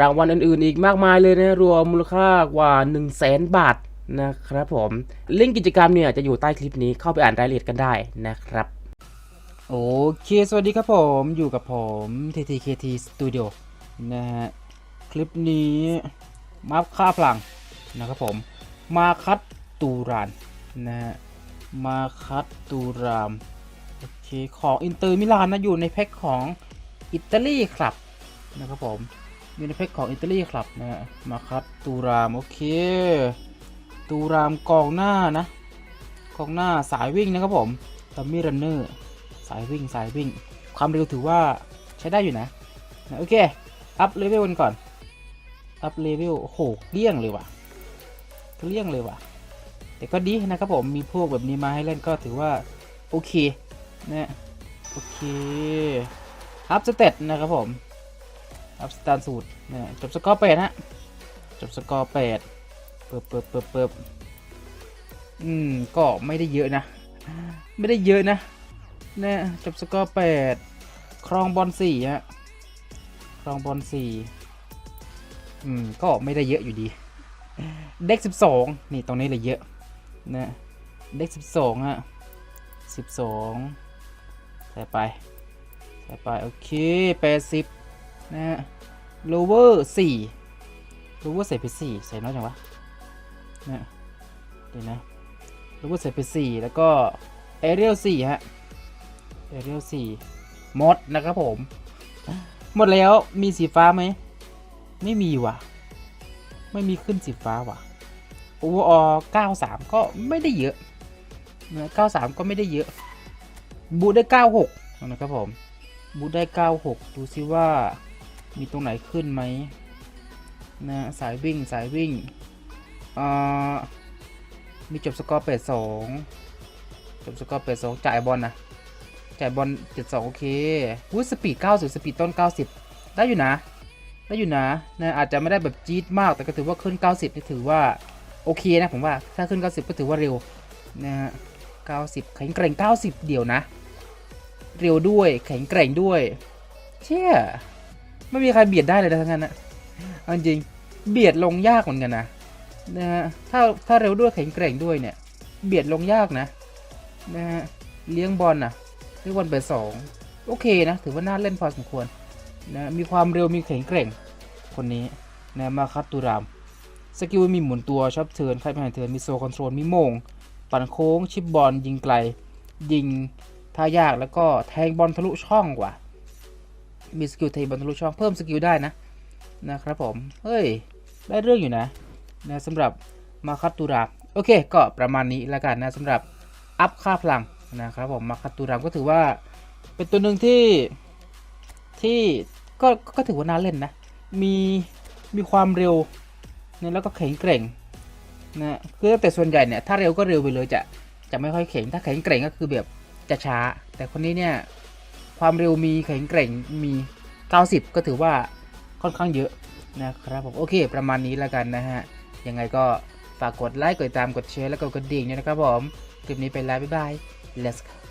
รางวัลอื่นๆ อีกมากมายเลยนะ รวมมูลค่ากว่า 1 0 0 0 0แสนบาทนะครับผม ลิงก์กิจกรรมเนี่ยจะอยู่ใต้คลิปนี้เข้าไปอ่านรายละเอียดกันได้นะครับ โอเค สวัสดีครับผมอยู่กับผม TTKT Studio นะฮะ คลิปนี้มาค่าพลังนะครับผม มาคัดตูรานนะฮะ มาคัดตูรามโอเคของอินเตอร์มิลานนะอยู่ในแพ็คของอิตาลีครับนะครับผม ยู่ในแพ็คของอิตาลีครับนะฮะมาคัดตูราม โอเค ตูรามกองหน้านะ กองหน้าสายวิ่งนะครับผมตัมมี่รันเนอร์สายวิ่งสายวิ่ง ความเร็วถือว่าใช้ได้อยู่นะนะโอเค อัพเลเวลกันก่อน อัพเลเวลโอ้โหเลี่ยงเลยว่ะเลี่ยงเลยว่ะ แต่ก็ดีนะครับผม มีพวกแบบนี้มาให้เล่นก็ถือว่า โอเคนะโอเค อัพสเตตนะครับผม อัพสตาร์สูตรนะจบสกอร์แปดฮะจบสกอร์แปดเปิบเปิบเปิบเปิบอืม ก็ไม่ได้เยอะนะ ไม่ได้เยอะนะนะจบสกอร์แปดครองบอลสี่ฮะครองบอลสี่อืม ก็ไม่ได้เยอะอยู่ดี เด็กสิบสองนี่ตรงนี้เลยเยอะนะเด็กสิบสองฮะสิบสองใส่ไปใส่ไป โอเคแปดสิบ นะฮะ lower สี่ lower ใส่ไปสี่ใส่น้อยจังวะนะเดี๋ยวนะ lower ใส่ไปสี่แล้วก็ aerial สี่ฮะ aerial สี่หมดนะครับผม หมดแล้วมีสีฟ้าไหม ไม่มีว่ะ ไม่มีขึ้นสีฟ้าว่ะ overall 93ก็ไม่ได้เยอะเนื้อ93ก็ไม่ได้เยอะ บูได้96นะครับผม บูได้96ดูซิว่า มีตรงไหนขึ้นไหมนะสายวิ่งสายวิ่งอ่ามีจบสกอร์82จบสกอร์82จ่ายบอลนะจ่ายบอล72โอเควูดสปีด90สปีดต้น90ได้อยู่นะได้อยู่นะนะอาจจะไม่ได้แบบจี๊ดมากแต่ก็ถือว่าขึ้น 90นี่ถือว่าโอเคนะผมว่าถ้าขึ้น 90 ก็ถือว่าเร็วนะฮะ90 แข็งแกร่ง 90 เดี๋ยวนะ เร็วด้วยแข็งแกร่งด้วย เชี่ย ไม่มีใครเบียดได้เลยทั้งนั้นนะเอาจริงเบียดลงยากเหมือนกันนะนะฮะถ้าถ้าเร็วด้วยแข็งแกร่งด้วยเนี่ย เบียดลงยากนะนะฮะเลี้ยงบอลนะเลี้ยงบอลเปิดสองโอเคนะ ถือว่าน่าเล่นพอสมควรนะมีความเร็วมีแข็งแกร่ง คนนี้นะมาคัตตูรามสกิลมีหมุนตัวชอบเทิร์นใครไม่ให้เทิร์นมีโซคอนโทรลมีโมง ปั่นโค้งชิปบอลยิงไกล ยิงท่ายากแล้วก็แทงบอลทะลุช่องกว่ะ มีสกิลแทงบอลทะลุช่องเพิ่มสกิลได้นะนะครับผม เฮ้ย ได้เรื่องอยู่นะนะสำหรับมาคัตตูรามโอเค ก็ประมาณนี้แล้วกันนะสำหรับอัพค่าพลังนะครับผมมาคัตตูรามก็ถือว่าเป็นตัวหนึ่งที่ที่ก็ก็ถือว่าน่าเล่นนะ มีมีความเร็วนะแล้วก็แข็งแกร่งนะคือแต่ส่วนใหญ่เนี่ยถ้าเร็วก็เร็วไปเลยจะจะไม่ค่อยแข็งถ้าแข็งแกร่งก็คือแบบจะช้า แต่คนนี้เนี่ย ความเร็วมีแข็งแกร่งมี 90 ก็ถือว่าค่อนข้างเยอะนะครับผมโอเค ประมาณนี้แล้วกันนะฮะ ยังไงก็ฝากกดไลค์กดติดตามกดแชร์แล้วก็กดกระดิ่งด้วยนะครับผม คลิปนี้ไปแล้วบ๊ายบาย let's go